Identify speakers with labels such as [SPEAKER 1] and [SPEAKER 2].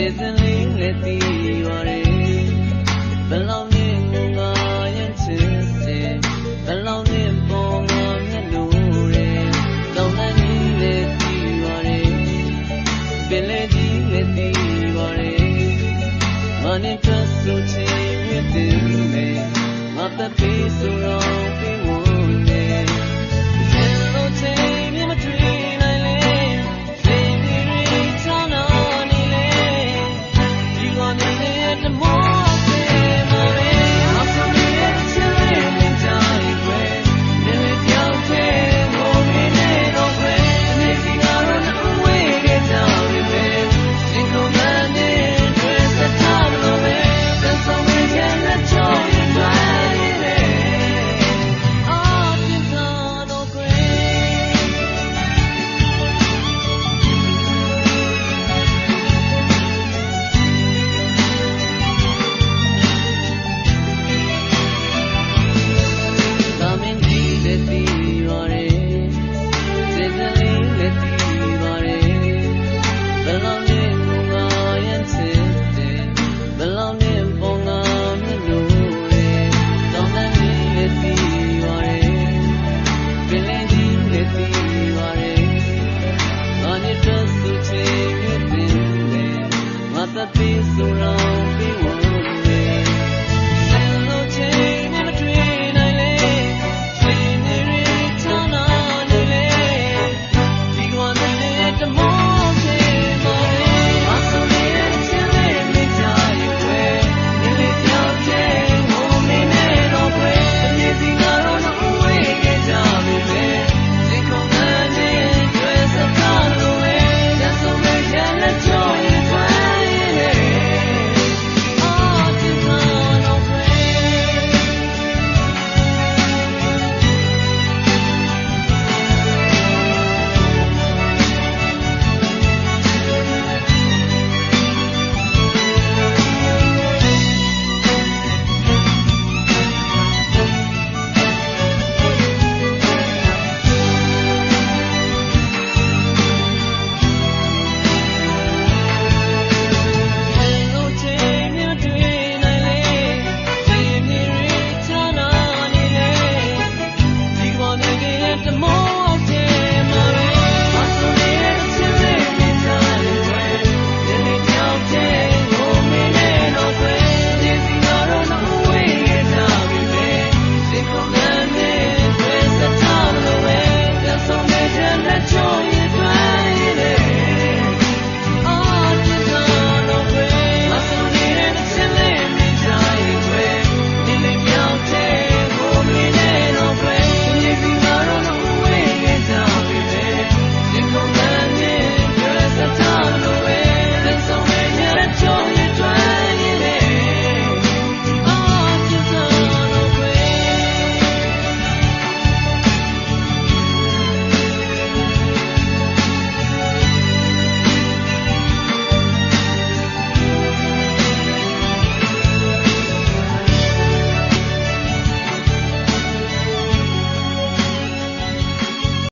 [SPEAKER 1] စေစဉ်လေးနဲ့တည်ပါရဲဘလောက်နဲ့ငုံငါရင်ချစ်စေဘလောက်နဲ့ပေါ်ငါမျက်လို့ရဲတောင်းတနေနဲ့တည်ပါရဲပင်လေးကြီးနဲ့တည်ပါရဲမနဲ့ချစ်ဆိုချင်မြတ်တယ်မေမတတ်ပြီးဆိုတော့ Be so long, been one.